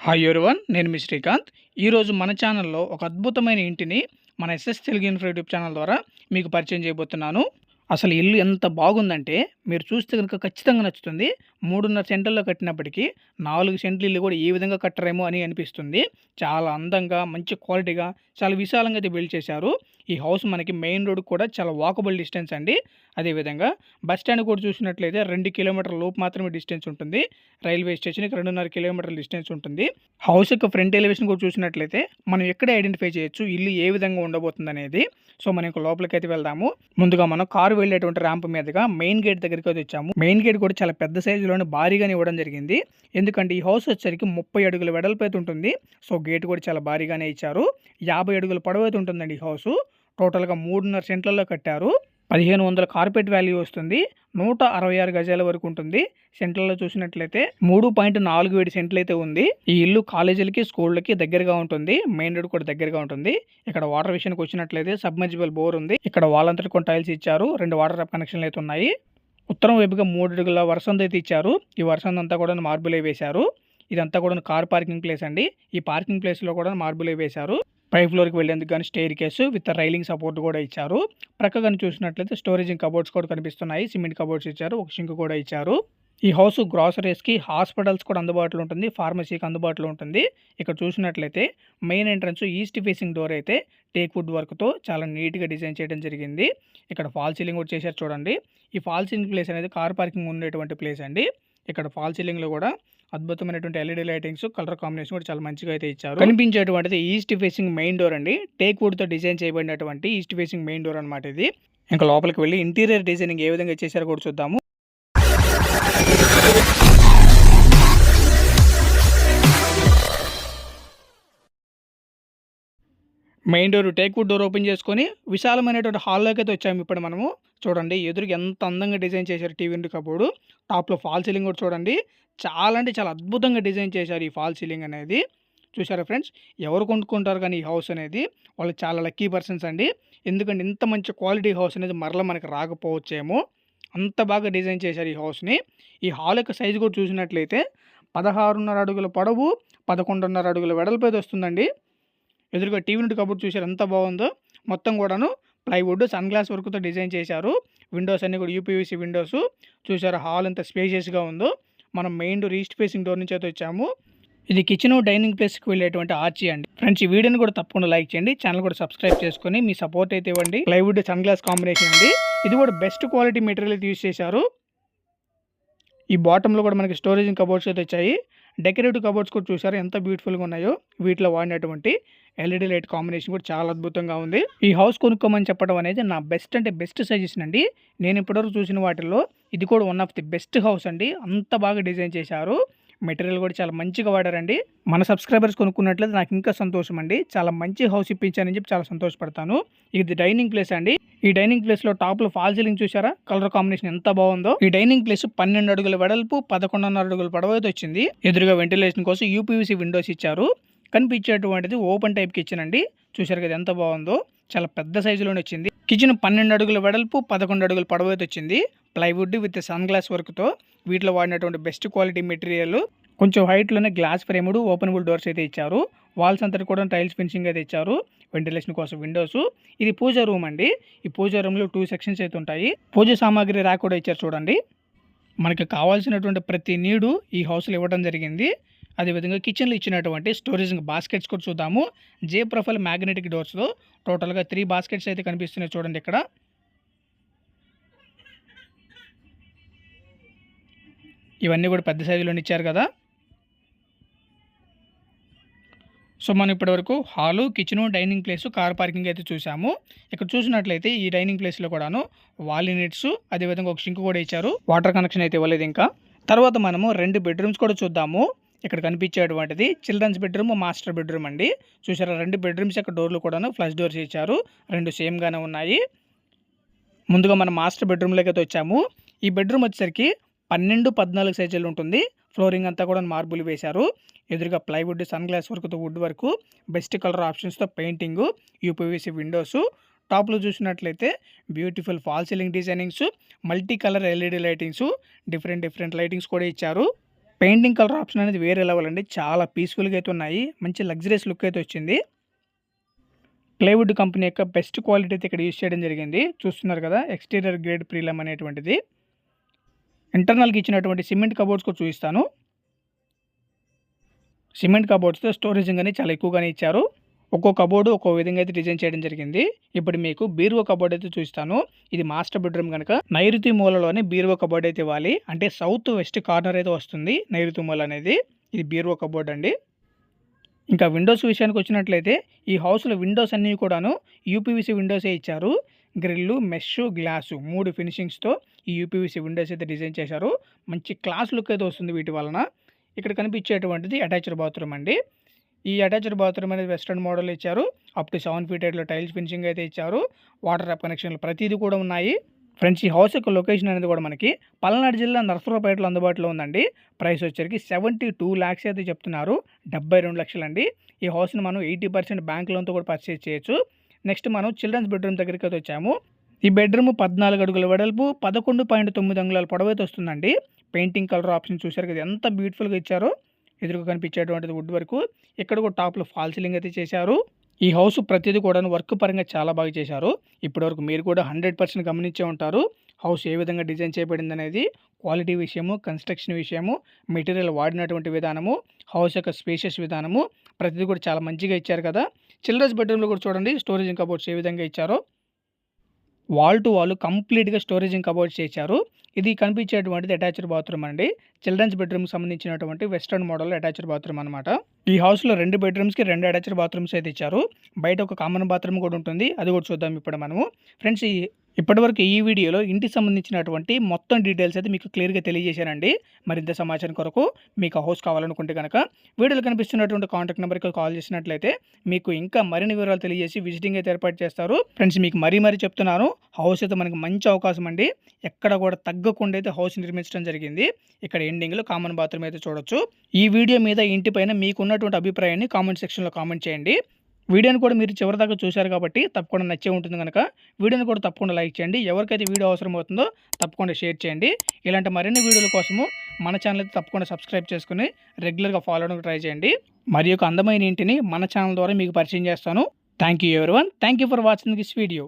Hi everyone నేను మీ శ్రీకాంత్. ఈరోజు మన ఛానల్లో ఒక అద్భుతమైన ఇంటిని మన SS Telugu info YouTube channel ద్వారా మీకు పరిచయం చేయబోతున్నాను. అసలు ఇల్లు ఎంత బాగుందంటే మీరు చూస్తే కనుక ఖచ్చితంగా నచ్చుతుంది. మూడున్నర సెంటర్లో కట్టినప్పటికీ నాలుగు సెంట్లు ఇల్లు కూడా ఏ విధంగా కట్టరేమో అని అనిపిస్తుంది. చాలా అందంగా మంచి క్వాలిటీగా చాలా విశాలంగా అయితే బిల్డ్ చేశారు. ఈ హౌస్ మనకి మెయిన్ రోడ్ కూడా చాలా వాకబుల్ డిస్టెన్స్ అండి. అదేవిధంగా బస్ స్టాండ్ కూడా చూసినట్లయితే రెండు కిలోమీటర్ల లోపు మాత్రమే డిస్టెన్స్ ఉంటుంది. రైల్వే స్టేషన్కి రెండున్నర కిలోమీటర్ల డిస్టెన్స్ ఉంటుంది. హౌస్ యొక్క ఫ్రంట్ ఎలివేషన్ కూడా చూసినట్లయితే మనం ఎక్కడ ఐడెంటిఫై చేయొచ్చు? ఇల్లు ఏ విధంగా ఉండబోతుంది అనేది సో మనం ఇంకా లోపలికి అయితే వెళ్దాము. ముందుగా మనం కారు వెళ్ళేటువంటి ర్యాంప్ మీదుగా మెయిన్ గేట్ దగ్గరికి అయితే వచ్చాము. మెయిన్ గేట్ కూడా చాలా పెద్ద సైజులోనే భారీగానే ఇవ్వడం జరిగింది. ఎందుకంటే ఈ హౌస్ వచ్చేసరికి ముప్పై అడుగుల వెడల్పు అయితే ఉంటుంది. సో గేట్ కూడా చాలా భారీగానే ఇచ్చారు. యాభై అడుగుల పొడవు అయితే ఉంటుందండి ఈ హౌస్. టోటల్గా మూడున్నర సెంట్లలో కట్టారు. పదిహేను వందల కార్పెట్ వాల్యూ వస్తుంది. నూట అరవై ఆరు గజాల వరకు ఉంటుంది. సెంట్లలో చూసినట్లయితే మూడు పాయింట్ నాలుగు ఏడు సెంట్లు అయితే ఉంది. ఈ ఇల్లు కాలేజీలకి స్కూళ్ళకి దగ్గరగా ఉంటుంది. మెయిన్ రోడ్ కూడా దగ్గరగా ఉంటుంది. ఇక్కడ వాటర్ విషయానికి వచ్చినట్లయితే సబ్మర్జిబుల్ బోర్ ఉంది. ఇక్కడ వాళ్ళంతటి కొన్ని టైల్స్ ఇచ్చారు. రెండు వాటర్ కనెక్షన్లు అయితే ఉన్నాయి. ఉత్తరం వైపుగా మూడు అడుగుల వర్షం అయితే ఇచ్చారు. ఈ వర్షం అంతా కూడా మార్బులే వేశారు. ఇదంతా కూడా కార్ పార్కింగ్ ప్లేస్ అండి. ఈ పార్కింగ్ ప్లేస్లో కూడా మార్బులే వేశారు. పై ఫ్లోర్కి వెళ్ళేందుకు కానీ staircase with railing support కూడా ఇచ్చారు. ప్రక్క కానీ చూసినట్లయితే స్టోరేజింగ్ కబోర్డ్స్ కూడా కనిపిస్తున్నాయి. సిమెంట్ కబోర్డ్స్ ఇచ్చారు ఒక షింక్ కూడా ఇచ్చారు. ఈ హౌస్ గ్రాసరీస్కి హాస్పిటల్స్ కూడా అందుబాటులో ఉంటుంది ఫార్మసీకి అందుబాటులో ఉంటుంది. ఇక్కడ చూసినట్లయితే main entrance east facing door అయితే టేక్ వుడ్ వర్క్తో చాలా నీట్గా డిజైన్ చేయడం జరిగింది. ఇక్కడ ఫాల్ సీలింగ్ కూడా చేశారు చూడండి. ఈ ఫాల్ సీలింగ్ ప్లేస్ అనేది కార్ పార్కింగ్ ఉండేటువంటి ప్లేస్ అండి. ఇక్కడ ఫాల్ సీలింగ్లో కూడా అద్భుతమైనటువంటి ఎల్ఈడి లైటింగ్స్ కలర్ కాంబినేషన్ కూడా చాలా మంచిగా అయితే ఇచ్చారు. కనిపించేటువంటిది ఈస్ట్ ఫేసింగ్ మెయిన్ డోర్ అండి. టేక్ వుడ్తో డిజైన్ చేయబడినటువంటి ఈస్ట్ ఫేసింగ్ మెయిన్ డోర్ అనమాట ఇది. ఇంకా లోపలికి వెళ్ళి ఇంటీరియర్ డిజైనింగ్ ఏ విధంగా చేశారో కూడా చూద్దాము. Main door teakwood door open చేసుకొని విశాలమైనటువంటి హాల్లోకి అయితే వచ్చాము ఇప్పుడు మనము. చూడండి ఎదురుకి ఎంత అందంగా డిజైన్ చేశారు టీవీ కబోర్డు. టాప్లో ఫాల్ సీలింగ్ కూడా చూడండి. చాలా అంటే చాలా అద్భుతంగా డిజైన్ చేశారు ఈ ఫాల్ సీలింగ్ అనేది. చూసారా ఫ్రెండ్స్? ఎవరు కొనుక్కుంటారు కానీ ఈ హౌస్ అనేది? వాళ్ళు చాలా లక్కీ పర్సన్స్ అండి. ఎందుకంటే ఇంత మంచి క్వాలిటీ హౌస్ అనేది మరలా మనకి రాకపోవచ్చేమో. అంత బాగా డిజైన్ చేశారు ఈ హౌస్ని ఈ హాల్ యొక్క సైజు కూడా చూసినట్లయితే పదహారున్నర అడుగుల పొడవు పదకొండున్నర అడుగుల వెడల్పేది వస్తుందండి. ఎదురుగా టీవీ నుండి కబుర్ చూసారు ఎంత బాగుందో మొత్తం కూడాను ప్లైవుడ్ సన్ గ్లాస్ వర్క్తో డిజైన్ చేశారు. విండోస్ అన్ని కూడా యూపీవీసీ విండోస్. చూసారు హాల్ ఎంత స్పేషియస్గా ఉందో. మనం main door east facing door నుంచి అయితే వచ్చాము. ఇది కిచెన్ డైనింగ్ ప్లేస్కి వెళ్ళేటువంటి ఆర్చి అండి. ఫ్రెండ్స్ ఈ వీడియోని కూడా తప్పకుండా లైక్ చేయండి. ఛానల్ కూడా సబ్స్క్రైబ్ చేసుకొని మీ సపోర్ట్ అయితే ఇవ్వండి. ప్లైవుడ్ సన్ గ్లాస్ కాంబినేషన్ అండి. ఇది కూడా బెస్ట్ క్వాలిటీ మెటీరియల్ అయితే యూజ్ చేశారు. ఈ బాటంలో కూడా మనకి స్టోరేజ్ కబోర్డ్స్ అయితే వచ్చాయి. డెకరేటివ్ కబోర్డ్స్ కూడా చూసారు? ఎంత బ్యూటిఫుల్గా ఉన్నాయో. వీటిలో వాడినటువంటి ఎల్ఈడి లైట్ కాంబినేషన్ కూడా చాలా అద్భుతంగా ఉంది. ఈ హౌస్ కొనుక్కోమని చెప్పడం అనేది నా బెస్ట్ అంటే బెస్ట్ సజెషన్ అండి. నేను ఇప్పటివరకు చూసిన వాటిల్లో ఇది కూడా one of the best house అండి. అంత బాగా డిజైన్ చేశారు. మెటీరియల్ కూడా చాలా మంచిగా వాడారండి. మన సబ్స్క్రైబర్స్ కొనుక్కున్నట్లయితే నాకు ఇంకా సంతోషం అండి చాలా మంచి హౌస్ ఇప్పించానని చెప్పి చాలా సంతోషపడతాను. ఇది డైనింగ్ ప్లేస్ అండి. ఈ డైనింగ్ ప్లేస్లో టాప్లో ఫాల్ సీలింగ్ చూసారా కలర్ కాంబినేషన్ ఎంత బాగుందో. ఈ డైనింగ్ ప్లేస్ పన్నెండు అడుగుల వెడల్పు పదకొండున్నర అడుగుల పొడవు వచ్చింది. ఎదురుగా వెంటిలేషన్ కోసం యూపీవీసీ విండోస్ ఇచ్చారు. కనిపించేటువంటిది ఓపెన్ టైప్ కిచెన్ అండి. చూసారు కదా ఎంత బాగుందో. చాలా పెద్ద సైజులోనే వచ్చింది. కిచెన్ పన్నెండు అడుగుల వెడల్పు పదకొండు అడుగుల పొడవు వచ్చింది. ప్లైవుడ్ విత్ సన్ గ్లాస్ వర్క్తో వీటిలో వాడినటువంటి బెస్ట్ క్వాలిటీ మెటీరియల్ కొంచెం హైట్లోనే గ్లాస్ ఫ్రేముడు ఓపెనబుల్ డోర్స్ అయితే ఇచ్చారు. వాల్స్ అంతటి కూడా టైల్స్ ఫినిషింగ్ అయితే ఇచ్చారు. వెంటిలేషన్ కోసం విండోస్. ఇది పూజ రూమ్ అండి. ఈ పూజ రూమ్లో టూ సెక్షన్స్ అయితే ఉంటాయి. పూజ సామాగ్రి ర్యాక్ కూడా ఇచ్చారు చూడండి. మనకి కావాల్సినటువంటి ప్రతి నీడు ఈ హౌస్లో ఇవ్వడం జరిగింది. అదేవిధంగా కిచెన్లో ఇచ్చినటువంటి స్టోరేజ్ బాస్కెట్స్ కూడా చూద్దాము. జే ప్రొఫైల్ మ్యాగ్నెటిక్ డోర్స్లో టోటల్గా త్రీ బాస్కెట్స్ అయితే కనిపిస్తున్నాయి చూడండి ఇక్కడ. ఇవన్నీ కూడా పెద్ద సైజులో ఇచ్చారు కదా. సో మనం ఇప్పటివరకు hall kitchen dining place car parking అయితే చూసాము. ఇక్కడ చూసినట్లయితే ఈ డైనింగ్ ప్లేస్లో కూడాను వాల్ యూనిట్స్ అదేవిధంగా ఒక షింక్ కూడా ఇచ్చారు. వాటర్ కనెక్షన్ అయితే ఇవ్వలేదు ఇంకా. తర్వాత మనము రెండు బెడ్రూమ్స్ కూడా చూద్దాము. ఇక్కడ కనిపించేటువంటిది చిల్డ్రన్స్ బెడ్రూమ్ మాస్టర్ బెడ్రూమ్ అండి. చూసారా రెండు బెడ్రూమ్స్ యొక్క డోర్లు కూడాను ఫ్లష్ డోర్స్ ఇచ్చారు. రెండు సేమ్గానే ఉన్నాయి. ముందుగా మనం మాస్టర్ బెడ్రూమ్లోకి అయితే వచ్చాము. ఈ బెడ్రూమ్ వచ్చేసరికి పన్నెండు పద్నాలుగు సైజులు ఉంటుంది ఫ్లోరింగ్ అంతా కూడా మార్బుల్ వేశారు ఎదురుగా ప్లైవుడ్ సన్ గ్లాస్ వర్క్తో వుడ్ వరకు బెస్ట్ కలర్ ఆప్షన్స్తో పెయింటింగ్ యూపీవీసీ విండోస్ టాప్లో చూసినట్లయితే beautiful fall ceiling designings multi colour LED lightings different different lightings కూడా ఇచ్చారు పెయింటింగ్ కలర్ ఆప్షన్ అనేది వేరే లెవెల్ అండి. చాలా పీస్‌ఫుల్‌గా అయితే ఉన్నాయి. మంచి లగ్జరీస్ లుక్ అయితే వచ్చింది. ప్లైవుడ్ కంపెనీ యొక్క బెస్ట్ క్వాలిటీ అయితే ఇక్కడ యూజ్ చేయడం జరిగింది. చూస్తున్నారు కదా! ఎక్స్‌టీరియర్ గ్రేడ్ ప్రీలం అనేటువంటిది. ఇంటర్నల్కి ఇచ్చినటువంటి సిమెంట్ కబోర్డ్స్ కూడా చూపిస్తాను. సిమెంట్ కబోర్డ్స్‌తో స్టోరేజింగ్ అనేది చాలా ఎక్కువగానే ఇచ్చారు. ఒక్కో కబోర్డ్ ఒక్కో విధంగా అయితే డిజైన్ చేయడం జరిగింది. ఇప్పుడు మీకు బీరువా కబోర్డ్ అయితే చూస్తాను ఇది మాస్టర్ బెడ్‌రూమ్ కనుక నైరుతి మూలలోనే బీరువా కబోర్డ్ అయితే ఇవ్వాలి. అంటే సౌత్ వెస్ట్ కార్నర్ అయితే వస్తుంది నైరుతి మూల అనేది. ఇది బీరువా కబోర్డ్ అండి. ఇంకా విండోస్ విషయానికి వచ్చినట్లయితే ఈ హౌస్‌లో విండోస్ అన్నీ కూడాను యూపీవీసీ విండోసే ఇచ్చారు. గ్రిల్లు, మెష్, గ్లాసు మూడు ఫినిషింగ్స్‌తో ఈ యూపీవీసీ విండోస్ అయితే డిజైన్ చేశారు. మంచి క్లాస్ లుక్ అయితే వస్తుంది వీటి వలన. ఇక్కడ కనిపించేటువంటిది అటాచ్డ్ బాత్రూమ్ అండి. ఈ అటాచ్డ్ బాత్రూమ్ అనేది వెస్ట్రన్ మోడల్ ఇచ్చారు. అప్ టు సెవెన్ ఫీట్ హైట్‌లో టైల్స్ ఫినిషింగ్ అయితే ఇచ్చారు. వాటర్ ట్యాప్ కనెక్షన్‌లు ప్రతిదీ కూడా ఉన్నాయి. ఫ్రెండ్స్ ఈ హౌస్ యొక్క లొకేషన్ అనేది కూడా మనకి పల్నాడు జిల్లా నర్సరావుపేటలో అందుబాటులో ఉందండి. ప్రైస్ వచ్చరికి 72,00,000 అయితే చెప్తున్నారు. 72,00,000 అండి. ఈ హౌస్‌ని మనం 80% బ్యాంక్ లోన్‌తో కూడా పర్చేజ్ చేయొచ్చు. నెక్స్ట్ మనం చిల్డ్రన్స్ బెడ్‌రూమ్ దగ్గరికి అయితే వచ్చాము. ఈ బెడ్‌రూమ్ 14 అడుగుల వెడల్పు, 11.9 అంగుళాల పొడవైతే వస్తుందండి. పెయింటింగ్ కలర్ ఆప్షన్ చూశారు కదా! ఎంత బ్యూటిఫుల్‌గా ఇచ్చారో. ఎదురుగా కనిపించేటువంటిది వుడ్ వరకు ఇక్కడ కూడా టాప్‌లో ఫాల్ సీలింగ్ అయితే చేశారు. ఈ హౌస్ ప్రతిదీ కూడా వర్క్ పరంగా చాలా బాగా చేశారు. ఇప్పటివరకు మీరు కూడా 100% గమనించే ఉంటారు. హౌస్ ఏ విధంగా డిజైన్ చేయబడిందనేది. క్వాలిటీ విషయము, కన్‌స్ట్రక్షన్ విషయము, మెటీరియల్ వాడినటువంటి విధానము, హౌస్ యొక్క స్పేషియస్ విధానము ప్రతిదీ కూడా చాలా మంచిగా ఇచ్చారు కదా! చిల్డ్రన్స్ బెడ్‌రూమ్‌లో కూడా చూడండి స్టోరేజ్ ఇంకా బోర్డ్స్ ఏ విధంగా ఇచ్చారో. వాల్ టు వాల్ కంప్లీట్‌గా స్టోరేజింగ్ కబోర్డ్స్ చేశారు. ఇది కనిపించేటువంటిది అటాచ్డ్ బాత్రూమ్ అండి. చిల్డ్రన్స్ బెడ్‌రూమ్‌కి సంబంధించినటువంటి వెస్ట్రన్ మోడల్ అటాచ్డ్ బాత్రూమ్ అనమాట. ఈ హౌస్‌లో రెండు బెడ్‌రూమ్స్‌కి రెండు అటాచ్డ్ బాత్రూమ్స్ అయితే ఇచ్చారు. బయట ఒక కామన్ బాత్రూమ్ కూడా ఉంటుంది. అది కూడా చూద్దాం ఇప్పుడు మనము. ఫ్రెండ్స్ ఈ ఇప్పటివరకు ఈ వీడియోలో ఇంటికి సంబంధించినటువంటి మొత్తం డీటెయిల్స్ అయితే మీకు క్లియర్‌గా తెలియజేశానండి. మరింత సమాచారం కొరకు మీకు హౌస్ కావాలనుకుంటే కనుక వీడియోలో కనిపిస్తున్నటువంటి కాంటాక్ట్ నెంబర్‌కి కాల్ చేసినట్లయితే మీకు ఇంకా మరిన్ని వివరాలు తెలియజేసి విజిటింగ్ అయితే ఏర్పాటు చేస్తారు. ఫ్రెండ్స్ మీకు మరీ మరీ చెప్తున్నాను. హౌస్ అయితే మనకి మంచి అవకాశం అండి. ఎక్కడ కూడా తగ్గకుండా అయితే హౌస్ నిర్మించడం జరిగింది. ఇక్కడ ఎండింగ్‌లో కామన్ బాత్రూమ్ అయితే చూడొచ్చు. ఈ వీడియో మీద ఇంటి పైన మీకున్నటువంటి అభిప్రాయాన్ని కామెంట్ సెక్షన్‌లో కామెంట్ చేయండి. వీడియోని కూడా మీరు చివరిదాకా చూశారు కాబట్టి తప్పకుండా నచ్చే ఉంటుంది కనుక వీడియోని కూడా తప్పకుండా లైక్ చేయండి. ఎవరికైతే వీడియో అవసరం అవుతుందో తప్పకుండా షేర్ చేయండి. ఇలాంటి మరిన్ని వీడియోల కోసము మన ఛానల్ అయితే తప్పకుండా సబ్స్క్రైబ్ చేసుకుని రెగ్యులర్‌గా ఫాలో అవ్వడం ట్రై చేయండి. మరి అందమైన ఇంటిని మన ఛానల్ ద్వారా మీకు పరిచయం చేస్తాను. Thank you everyone. Thank you for watching this video.